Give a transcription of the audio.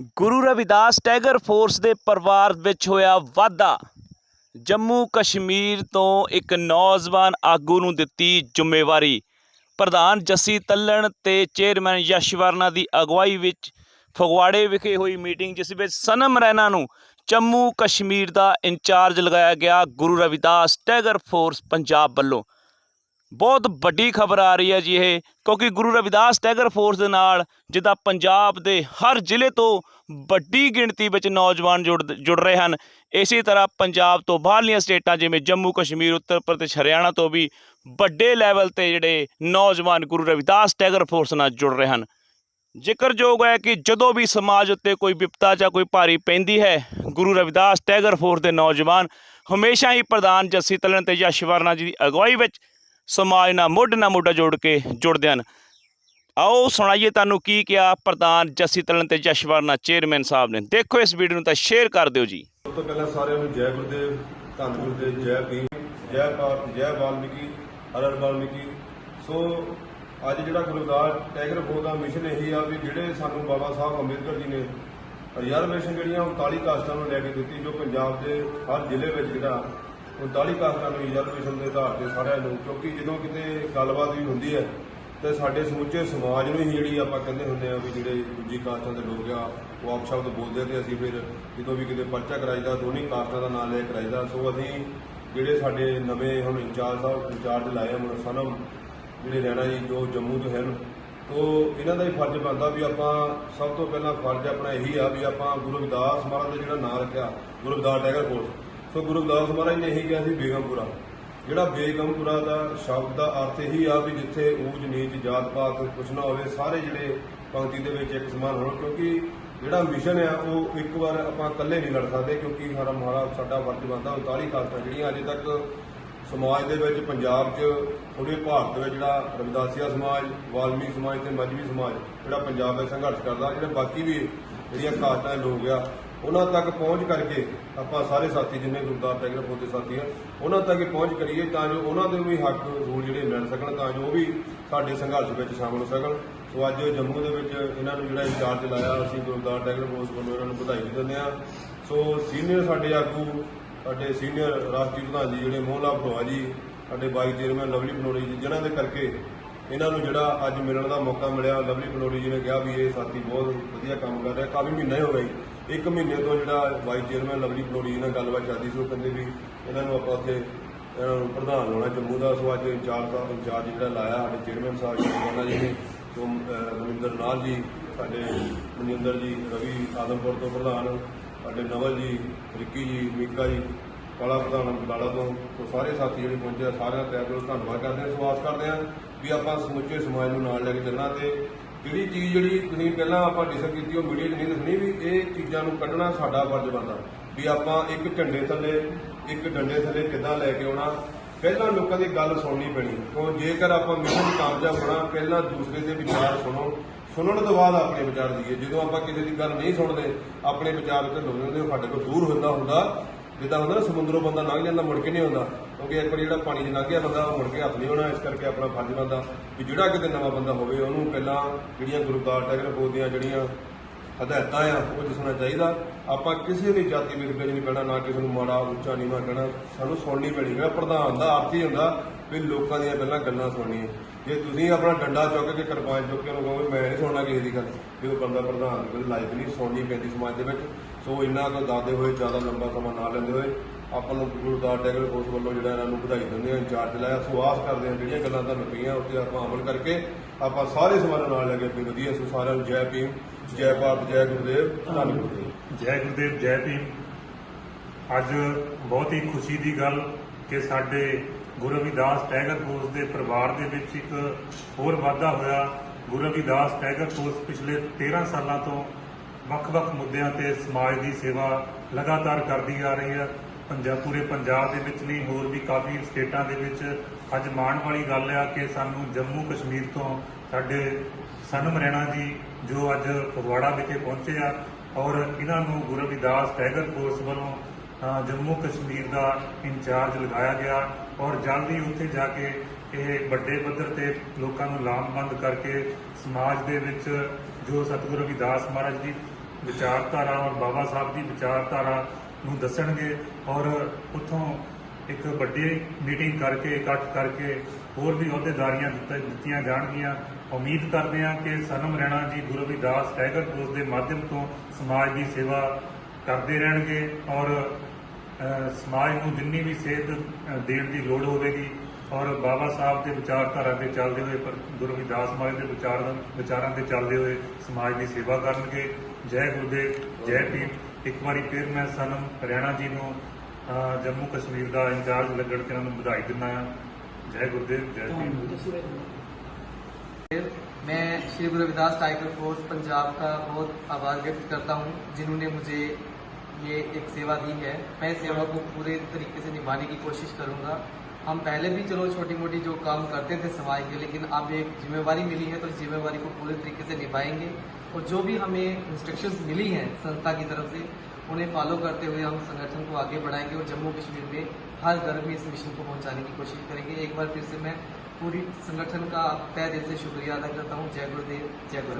ਗੁਰੂ Ravidas tiger force ਦੇ ਪਰਿਵਾਰ ਵਿੱਚ ਹੋਇਆ ਵਾਧਾ। ਜੰਮੂ ਕਸ਼ਮੀਰ ਤੋਂ ਇੱਕ ਨੌਜਵਾਨ ਆਗੂ ਨੂੰ ਦਿੱਤੀ ਜ਼ਿੰਮੇਵਾਰੀ। ਪ੍ਰਧਾਨ ਜੱਸੀ ਤੱਲਣ ਤੇ ਚੇਅਰਮੈਨ ਯਸ਼ਵਰਨਾ ਦੀ ਅਗਵਾਈ ਵਿੱਚ ਫਗਵਾੜੇ ਵਿਖੇ ਹੋਈ ਮੀਟਿੰਗ, ਜਿਸ ਵਿੱਚ ਸਨਮ ਰੈਨਾ ਨੂੰ ਜੰਮੂ ਕਸ਼ਮੀਰ ਦਾ ਇੰਚਾਰਜ ਲਗਾਇਆ ਗਿਆ। ਗੁਰੂ ਰਵਿਦਾਸ ਟੈਗਰ ਫੋਰਸ ਪੰਜਾਬ ਵੱਲੋਂ ਬਹੁਤ ਵੱਡੀ ਖਬਰ ਆ ਰਹੀ ਹੈ ਜੀ ਇਹ, ਕਿਉਂਕਿ ਗੁਰੂ ਰਵਿਦਾਸ ਟੈਗਰ ਫੋਰਸ ਦੇ ਨਾਲ, ਜਿੱਦਾਂ ਪੰਜਾਬ ਦੇ ਹਰ ਜ਼ਿਲ੍ਹੇ ਤੋਂ ਵੱਡੀ ਗਿਣਤੀ ਵਿੱਚ ਨੌਜਵਾਨ ਜੁੜ ਜੁੜ ਰਹੇ ਹਨ। ਇਸੇ ਤਰ੍ਹਾਂ ਪੰਜਾਬ ਤੋਂ ਬਾਹਰਲੀਆਂ ਸਟੇਟਾਂ, ਜਿਵੇਂ ਜੰਮੂ, ਕਸ਼ਮੀਰ, ਉੱਤਰ ਪ੍ਰਦੇਸ਼, ਹਰਿਆਣਾ ਤੋਂ ਵੀ ਵੱਡੇ ਲੈਵਲ ਤੇ ਜਿਹੜੇ ਨੌਜਵਾਨ ਗੁਰੂ ਰਵਿਦਾਸ ਟੈਗਰ ਫੋਰਸ ਨਾਲ ਜੁੜ ਰਹੇ ਹਨ। ਜ਼ਿਕਰਯੋਗ ਹੈ ਕਿ ਜਦੋਂ ਵੀ ਸਮਾਜ ਉੱਤੇ ਕੋਈ ਵਿਪਤਾ ਜਾਂ ਕੋਈ ਭਾਰੀ ਪੈਂਦੀ ਹੈ, ਗੁਰੂ ਰਵਿਦਾਸ ਟੈਗਰ ਫੋਰਸ ਦੇ ਨੌਜਵਾਨ ਹਮੇਸ਼ਾ ਹੀ ਪ੍ਰਧਾਨ ਜੱਸੀ ਤਲਣ ਤੇ ਯਸ਼ਵਰਨਾ ਜੀ ਦੀ ਅਗਵਾਈ ਵਿੱਚ ਸਮਾਜ ਨਾਲ ਮੋਢੇ ਨਾਲ ਮੋਢਾ ਜੋੜ ਕੇ ਜੁੜਦੇ ਹਨ। ਆਓ ਸੁਣਾਈਏ ਤੁਹਾਨੂੰ ਕੀ ਕਿਹਾ ਪ੍ਰਧਾਨ ਜੱਸੀ ਤਲਣ ਤੇ ਜਸ਼ਵਰਨਾ ਚੇਅਰਮੈਨ ਸਾਹਿਬ ਨੇ। ਦੇਖੋ ਇਸ ਵੀਡੀਓ ਨੂੰ ਤਾਂ ਸ਼ੇਅਰ ਕਰ ਦਿਓ ਜੀ। ਸਭ ਤੋਂ ਪਹਿਲਾਂ ਸਾਰਿਆਂ ਨੂੰ ਜੈ ਗੁਰਦੇਵ ਧੰਨ ਗੁਰਦੇਵ ਜੈ ਭੀਮ, ਜੈ ਭਾਰਤ, ਜੈ ਵਾਲਮੀਕੀ, ਹਰ ਹਰ ਵਾਲਮੀਕੀ। ਸੋ ਅੱਜ ਜਿਹੜਾ ਗੁਰਦਾਸ ਟੈਗਰ ਫੋਰਸ ਦਾ ਮਿਸ਼ਨ ਇਹੀ ਆ ਵੀ ਜਿਹੜੇ ਸਾਨੂੰ ਬਾਬਾ ਸਾਹਿਬ ਅੰਬੇਦਕਰ ਜੀ ਨੇ ਰਿਜ਼ਰਵੇਸ਼ਨ ਜਿਹੜੀਆਂ 39 ਕਾਸਟਾਂ ਨੂੰ ਲੈ ਕੇ ਦਿੱਤੀ, ਜੋ ਪੰਜਾਬ ਦੇ ਹਰ ਜ਼ਿਲ੍ਹੇ ਵਿੱਚ ਜਿਹੜਾ 39 ਕਾਸਟਾਂ ਨੂੰ ਰਿਜ਼ਰਵੇਸ਼ਨ ਦੇ ਆਧਾਰ ਤੇ ਸਾਰਿਆਂ ਨੂੰ, ਕਿਉਂਕਿ ਜਦੋਂ ਕਿਤੇ ਗੱਲਬਾਤ ਵੀ ਹੁੰਦੀ ਹੈ, ਤੇ ਸਾਡੇ ਸਮੁੱਚੇ ਸਮਾਜ ਨੂੰ ਹੀ ਜਿਹੜੀ ਆਪਾਂ ਕਹਿੰਦੇ ਹੁੰਦੇ ਆ ਵੀ ਜਿਹੜੇ ਦੂਜੀ ਕਾਸਟਾਂ ਦੇ ਲੋਕ ਆ, ਉਹ ਆਪ ਸ਼ਬਦ ਬੋਲਦੇ ਤੇ ਅਸੀਂ ਫਿਰ ਜਦੋਂ ਵੀ ਕਿਤੇ ਪਰਚਾ ਕਰਾਈਦਾ, ਦੋਨੀ ਕਾਸਟਾਂ ਦਾ ਨਾਮ ਲੈ ਕਰਾਈਦਾ, ਸੋ ਅਸੀਂ ਜਿਹੜੇ ਸਾਡੇ ਨਵੇਂ ਹੁਣ ਇੰਚਾਰਜ ਸਾਹਿਬ, ਇੰਚਾਰਜ ਲਾਏ ਆ ਮਨ ਸਨਮ ਜਿਹੜੇ ਰਹਿਣਾ ਜੀ, ਜੋ ਜੰਮੂ ਤੋਂ ਹਨ ਤੋ ਇਹਨਾਂ ਦਾ ਹੀ ਫਰਜ਼ ਬਣਦਾ ਵੀ ਆਪਾਂ ਸਭ ਤੋਂ ਪਹਿਲਾਂ ਫਰਜ਼ ਆਪਣਾ ਇਹੀ ਆ ਵੀ ਆਪਾਂ ਗੁਰੂ ਰਵਿਦਾਸ ਮਹਾਰਾਜ ਦਾ ਜਿਹੜਾ ਨਾਮ ਰੱਖਿਆ, Guru Ravidas tiger force so Guru Ravidas Maharaj ਨੇ ਇਹੀ ਕਿਹਾ ਸੀ, ਬੇਗਮਪੁਰਾ। ਜਿਹੜਾ ਬੇਗਮਪੁਰਾ ਦਾ ਸ਼ਬਦ ਦਾ ਅਰਥ ਇਹੀ ਆ ਵੀ ਜਿੱਥੇ ਊਚ ਨੀਚ, ਜਾਤ, ਪਾਤ ਕੁਛ ਨਾ ਹੋਵੇ, ਸਾਰੇ ਜਿਹੜੇ ਪੰਕਤੀ ਦੇ ਵਿੱਚ ਇੱਕ ਸਮਾਨ ਹੋਣ, ਕਿਉਂਕਿ ਜਿਹੜਾ ਮਿਸ਼ਨ ਆ, ਉਹ ਇੱਕ ਵਾਰ ਆਪਾਂ ਇਕੱਲੇ ਨਹੀਂ ਲੜ ਸਕਦੇ, ਕਿਉਂਕਿ ਸਾਡਾ ਮਹਾਰਾ, ਸਾਡਾ ਫਰਜ਼ ਬਣਦਾ 39 ਕਾਸਟਾਂ ਜਿਹੜੀਆਂ ਅਜੇ ਤੱਕ ਸਮਾਜ ਦੇ ਵਿੱਚ ਪੰਜਾਬ 'ਚ, ਪੂਰੇ ਭਾਰਤ ਵਿੱਚ ਜਿਹੜਾ ਰਵਿਦਾਸੀਆ ਸਮਾਜ ਵਾਲਮੀ ਸਮਾਜ ਤੇ ਮਜਬੀ ਸਮਾਜ, ਜਿਹੜਾ ਪੰਜਾਬ ਵਿੱਚ ਸੰਘਰਸ਼ ਕਰਦਾ, ਜਿਹੜੇ ਬਾਕੀ ਵੀ ਜਿਹੜੀਆਂ ਕਾਸਟਾਂ ਲੋਕ ਆ ਉਹਨਾਂ ਤੱਕ ਪਹੁੰਚ ਕਰਕੇ ਆਪਾਂ ਸਾਰੇ ਸਾਥੀ ਜਿੰਨੇ ਗੁਰਦਾਰ ਟੈਗਰ ਫੋਰਸ ਦੇ ਸਾਥੀ ਆ, ਉਹਨਾਂ ਤੱਕ ਪਹੁੰਚ ਕਰੀਏ ਤਾਂ ਜੋ ਉਹਨਾਂ ਦੇ ਵੀ ਹੱਕ ਰੂਲ ਜਿਹੜੇ ਮਿਲ ਸਕਣ, ਤਾਂ ਜੋ ਉਹ ਵੀ ਸਾਡੇ ਸੰਘਰਸ਼ ਵਿੱਚ ਸ਼ਾਮਲ ਹੋ ਸਕਣ। ਸੋ ਅੱਜ ਜੰਮੂ ਦੇ ਵਿੱਚ ਇਹਨਾਂ ਨੂੰ ਜਿਹੜਾ ਇੰਚਾਰਜ ਲਾਇਆ, ਅਸੀਂ ਗੁਰਦਾਰ ਟੈਗਰ ਫੋਰਸ ਵੱਲੋਂ ਇਹਨਾਂ ਨੂੰ ਵਧਾਈ ਦਿੰਦੇ ਆ ਸੋ ਸੀਨੀਅਰ ਸਾਡੇ ਆਗੂ, ਸਾਡੇ ਸੀਨੀਅਰ ਰਾਸ਼ਟਰੀ ਪ੍ਰਧਾਨ ਜੀ ਜਿਹੜੇ ਮੋਹਲਾ ਭਰਵਾ ਜੀ, ਸਾਡੇ ਬਾਈ ਚੇਅਰਮੈਨ ਲਵਲੀ ਬਨੋੜੀ ਜੀ, ਜਿਨ੍ਹਾਂ ਦੇ ਕਰਕੇ ਇਹਨਾਂ ਨੂੰ ਜਿਹੜਾ ਅੱਜ ਮਿਲਣ ਦਾ ਮੌਕਾ ਮਿਲਿਆ ਲਵਲੀ ਬਨੋੜੀ ਜੀ ਨੇ ਕਿਹਾ ਵੀ ਇਹ ਸਾਥੀ ਬਹੁਤ ਵਧੀਆ ਕੰਮ ਕਰ ਰਿਹਾ ਕਾਫੀ ਮਹੀਨਾ ਹੀ ਹੋ ਗਈ ਇੱਕ ਮਹੀਨੇ ਤੋਂ ਜਿਹੜਾ ਵਾਈਸ ਚੇਅਰਮੈਨ ਲਵਲੀ ਬਨੋੜੀ ਜੀ ਨਾਲ ਗੱਲਬਾਤ ਚੱਲਦੀ ਸੀ ਉਹ ਕਹਿੰਦੇ ਵੀ ਇਹਨਾਂ ਨੂੰ ਆਪਾਂ ਉੱਥੇ ਪ੍ਰਧਾਨ ਲਾਉਣਾ ਜੰਮੂ ਦਾ। ਸੋ ਅੱਜ ਇੰਚਾਰਜ ਦਾ ਇੰਚਾਰਜ ਜਿਹੜਾ ਲਾਇਆ ਸਾਡੇ ਚੇਅਰਮੈਨ ਸਾਹਿਬ ਜੀ ਜੀ ਨੇ ਸੋ ਅਹ, ਮਨਿੰਦਰ ਨਾਲ ਜੀ ਸਾਡੇ ਮਨਿੰਦਰ ਜੀ ਰਵੀ ਆਦਮਪੁਰ ਤੋਂ ਪ੍ਰਧਾਨ ਸਾਡੇ ਨਵਲ ਜੀ ਰਿੱਕੀ ਜੀ ਮੀਕਾ ਜੀ ਕਾਲਾ ਪ੍ਰਧਾਨ ਬਦਾਲਾ ਤੋਂ ਸੋ ਸਾਰੇ ਸਾਥੀ ਜਿਹੜੇ ਪਹੁੰਚੇ ਆ, ਸਾਰਿਆਂ ਦਾ ਤਹਿ ਦਿਲੋਂ ਧੰਨਵਾਦ ਕਰਦੇ ਹਾਂ ਸਵਾਸ ਕਰਦੇ ਹਾਂ ਵੀ ਆਪਾਂ ਸਮੁੱਚੇ ਸਮਾਜ ਨੂੰ ਨਾਲ ਲੈ ਕੇ ਚੱਲਣਾ ਤੇ ਜਿਹੜੀ ਚੀਜ਼ ਜਿਹੜੀ ਤੁਸੀਂ ਪਹਿਲਾਂ ਆਪਾਂ ਡਿਸਕਸ ਕੀਤੀ ਉਹ ਮੀਡੀਆ 'ਚ ਨਹੀਂ ਦੱਸਣੀ ਵੀ ਇਹ ਚੀਜ਼ਾਂ ਨੂੰ ਕੱਢਣਾ ਸਾਡਾ ਫਰਜ਼ ਬਣਦਾ ਵੀ ਆਪਾਂ ਇੱਕ ਝੰਡੇ ਥੱਲੇ ਇੱਕ ਡੰਡੇ ਥੱਲੇ ਕਿੱਦਾਂ ਲੈ ਕੇ ਆਉਣਾ ਪਹਿਲਾਂ ਲੋਕਾਂ ਦੀ ਗੱਲ ਸੁਣਨੀ ਪੈਣੀ ਕਿਉਂ ਜੇਕਰ ਆਪਾਂ ਮਿਸ਼ਨ ਕਾਮਯਾਬ ਹੋਣਾ ਪਹਿਲਾਂ ਦੂਸਰੇ ਦੇ ਵਿਚਾਰ ਸੁਣੋ ਸੁਣਨ ਤੋਂ ਬਾਅਦ ਆਪਣੇ ਵਿਚਾਰ ਦਈਏ ਜਦੋਂ ਆਪਾਂ ਕਿਸੇ ਦੀ ਗੱਲ ਨਹੀਂ ਸੁਣਦੇ ਆਪਣੇ ਵਿਚਾਰ ਉੱਤੇ ਲਾਉਂਦੇ ਹੁੰਦੇ ਉਹ ਸਾਡੇ ਕੋਲ ਦੂਰ ਹੁੰਦਾ ਹੁੰਦਾ ਜਿੱਦਾਂ ਹੁੰਦਾ ਨਾ ਸਮੁੰਦਰੋਂ ਬੰਦਾ ਲੰਘ ਜਾਂਦਾ, ਮੁੜ ਕੇ ਨਹੀਂ ਆਉਂਦਾ। ਕਿਉਂਕਿ ਇੱਕ ਵਾਰ ਜਿਹੜਾ ਪਾਣੀ 'ਚ ਲੰਘ ਗਿਆ ਬੰਦਾ, ਉਹ ਮੁੜ ਕੇ ਹੱਥ ਨਹੀਂ ਹੋਣਾ, ਇਸ ਕਰਕੇ ਆਪਣਾ ਫਰਜ਼ ਬਣਦਾ ਵੀ ਜਿਹੜਾ ਕਿਤੇ ਨਵਾਂ ਬੰਦਾ ਹੋਵੇ, ਉਹਨੂੰ ਪਹਿਲਾਂ ਜਿਹੜੀਆਂ ਗੁਰਦਾਰ ਟੈਗਰ ਬੋਲਦੀਆਂ ਜਿਹੜੀਆਂ ਹਦਾਇਤਾਂ ਆ, ਉਹ ਦੱਸਣਾ ਚਾਹੀਦਾ। ਆਪਾਂ ਕਿਸੇ ਵੀ ਜਾਤੀ ਵਿਰੁੱਧ ਨਹੀਂ ਪੈਣਾ, ਨਾ ਕਿਸੇ ਨੂੰ ਮਾੜਾ, ਉੱਚਾ, ਨੀਵਾਂ ਕਹਿਣਾ। ਸਾਨੂੰ ਸੁਣਨੀ ਪੈਣੀ ਜਿਹੜਾ ਪ੍ਰਧਾਨ ਦਾ ਅਰਥ ਹੁੰਦਾ ਵੀ ਲੋਕਾਂ ਦੀਆਂ ਪਹਿਲਾਂ ਗੱਲਾਂ ਸੁਣਨੀਆਂ। ਜੇ ਤੁਸੀਂ ਆਪਣਾ ਡੰਡਾ ਚੁੱਕ ਕੇ ਕਿਰਪਾਨ ਚੁੱਕ ਕੇ ਉਹਨੂੰ ਕਹੋਗੇ, ਮੈਂ ਨਹੀਂ ਸੁਣਨਾ ਕਿਸੇ ਦੀ ਗੱਲ। ਵੀ ਉਹ ਬੰਦਾ ਪ੍ਰਧਾਨ ਦੀ ਲਾਈਫ ਨਹੀਂ ਸੁਣਨੀ ਪੈਂਦੀ ਸਮਾਜ ਦੇ ਵਿੱਚ, ਸੋ ਇੰਨਾ ਕੁ ਦਾਦੇ ਹੋਏ, ਜ਼ਿਆਦਾ ਲੰਬਾ ਸਮਾਂ ਨਾ ਲੈਂਦੇ ਹੋਏ, ਆਪਾਂ ਨੂੰ ਗੁਰਦਾਰ ਟੈਗਲ ਕੋਸ ਵੱਲੋਂ ਜਿਹੜਾ ਇਹਨਾਂ ਨੂੰ ਵਧਾਈ ਦਿੰਦੇ ਹਾਂ, ਇੰਚਾਰਜ ਲਾਇਆ, ਸੋ ਆਸ ਕਰਦੇ ਹਾਂ ਜਿਹੜੀਆਂ ਗੱਲਾਂ ਤੁਹਾਨੂੰ ਕਹੀਆਂ ਉੱਤੇ ਆਪਾਂ ਅਮਲ ਕਰਕੇ ਆਪਾਂ ਸਾਰੇ ਸਮਾਜ ਨੂੰ ਨਾਲ ਲੈ ਕੇ ਅੱਗੇ ਵਧੀਆ, ਸੋ ਸਾਰਿਆਂ ਨੂੰ ਜੈ ਭੀਮ, ਜੈ ਭਾਰਤ, ਜੈ ਗੁਰਦੇਵ, ਧੰਨ ਗੁਰਦੇਵ। ਜੈ ਗੁਰਦੇਵ, ਜੈ ਭੀਮ। ਅੱਜ ਬਹੁਤ ਹੀ ਖੁਸ਼ੀ ਦੀ ਗੱਲ ਕਿ ਸਾਡੇ ਗੁਰੂ ਰਵਿਦਾਸ ਟੈਗਰ ਫੋਰਸ ਦੇ ਪਰਿਵਾਰ ਦੇ ਵਿੱਚ ਇੱਕ ਹੋਰ ਵਾਧਾ ਹੋਇਆ। ਗੁਰੂ ਰਵਿਦਾਸ ਟੈਗਰ ਫੋਰਸ ਪਿਛਲੇ 13 ਸਾਲਾਂ ਤੋਂ ਵੱਖ-ਵੱਖ ਮੁੱਦਿਆਂ ਤੇ ਸਮਾਜ ਦੀ ਸੇਵਾ ਲਗਾਤਾਰ ਕਰਦੀ ਆ ਰਹੀ ਹੈ ਪੰਜਾਬ ਪੂਰੇ ਪੰਜਾਬ ਦੇ ਵਿੱਚ ਨਹੀਂ, ਹੋਰ ਵੀ ਕਾਫੀ ਸਟੇਟਾਂ ਦੇ ਵਿੱਚ ਅੱਜ ਮਾਣ ਵਾਲੀ ਗੱਲ ਆ ਕਿ ਸਾਨੂੰ ਜੰਮੂ ਕਸ਼ਮੀਰ ਤੋਂ ਸਾਡੇ ਸਨਮ ਰੈਣਾ ਜੀ, ਜੋ ਅੱਜ ਫਗਵਾੜਾ ਵਿਖੇ ਪਹੁੰਚੇ ਆ ਔਰ ਇਹਨਾਂ ਨੂੰ ਗੁਰੂ ਰਵਿਦਾਸ ਟੈਗਰ ਫੋਰਸ ਵੱਲੋਂ ਜੰਮੂ ਕਸ਼ਮੀਰ ਦਾ ਇੰਚਾਰਜ ਲਗਾਇਆ ਗਿਆ ਔਰ ਜਲਦੀ ਉੱਥੇ ਜਾ ਕੇ ਇਹ ਵੱਡੇ ਪੱਧਰ ਤੇ ਲੋਕਾਂ ਨੂੰ ਲਾਮਬੰਦ ਕਰਕੇ ਸਮਾਜ ਦੇ ਵਿੱਚ ਜੋ ਸਤਿਗੁਰੂ ਰਵਿਦਾਸ ਮਹਾਰਾਜ ਦੀ ਵਿਚਾਰਧਾਰਾ ਔਰ ਬਾਬਾ ਸਾਹਿਬ ਦੀ ਵਿਚਾਰਧਾਰਾ ਨੂੰ ਦੱਸਣਗੇ ਔਰ ਉੱਥੋਂ ਇੱਕ ਵੱਡੀ ਮੀਟਿੰਗ ਕਰਕੇ, ਇਕੱਠ ਕਰਕੇ ਹੋਰ ਵੀ ਅਹੁਦੇਦਾਰੀਆਂ ਦਿੱਤ- ਦਿੱਤੀਆਂ ਜਾਣਗੀਆਂ। ਉਮੀਦ ਕਰਦੇ ਹਾਂ ਕਿ ਸਨਮ ਰੈਣਾ ਜੀ ਗੁਰੂ ਰਵਿਦਾਸ ਟਾਈਗਰ ਫੋਰਸ ਦੇ ਮਾਧਿਅਮ ਤੋਂ ਸਮਾਜ ਦੀ ਸੇਵਾ ਕਰਦੇ ਰਹਿਣਗੇ ਔਰ ਅ, ਸਮਾਜ ਨੂੰ ਜਿੰਨੀ ਵੀ ਸੇਧ ਅ, ਦੇਣ ਦੀ ਲੋੜ ਹੋਵੇਗੀ ਔਰ ਬਾਬਾ ਸਾਹਿਬ ਦੇ ਵਿਚਾਰਧਾਰਾ ਤੇ ਚੱਲਦੇ ਹੋਏ ਪਰ ਗੁਰੂ ਰਵਿਦਾਸ ਮਹਾਰਾਜ ਦੇ ਵਿਚਾਰਾਂ ਵਿਚਾਰਾਂ ਤੇ ਚੱਲਦੇ ਹੋਏ ਸਮਾਜ ਦੀ ਸੇਵਾ ਕਰਨਗੇ ਜੈ ਗੁਰਦੇਵ ਜੈ ਭੀਮ ਇੱਕ ਵਾਰੀ ਫਿਰ ਮੈਂ ਸਨਮ ਹਰਿਆਣਾ ਜੀ ਨੂੰ ਅ, ਜੰਮੂ ਕਸ਼ਮੀਰ ਦਾ ਇੰਚਾਰਜ ਲੱਗਣ ਤੇ ਉਹਨਾਂ ਨੂੰ ਵਧਾਈ ਦਿੰਦਾ ਹਾਂ ਜੈ ਗੁਰਦੇਵ ਜੈ ਭੀਮ मैं श्री गुरु रविदास टाइगर फोर्स पंजाब का बहुत आभार व्यक्त करता हूँ जिन्होंने मुझे ये एक सेवा दी है। मैं सेवा को पूरे तरीके से निभाने की कोशिश करूँगा। हम पहले भी चलो छोटी मोटी जो काम करते थे समाज के, लेकिन अब एक जिम्मेवारी मिली है तो जिम्मेवारी को पूरे तरीके से निभाएँगे। और जो भी हमें इंस्ट्रक्शंस मिली हैं संस्था की तरफ़ से, उन्हें फॉलो करते हुए हम संगठन को आगे बढ़ाएँगे और जम्मू कश्मीर में हर घर में इस मिशन को पहुँचाने की कोशिश करेंगे। एक बार फिर से मैं पूरी संगठन का तय दिल से शुक्रिया अदा करता हूँ। जय गुरुदेव, जय गुरु।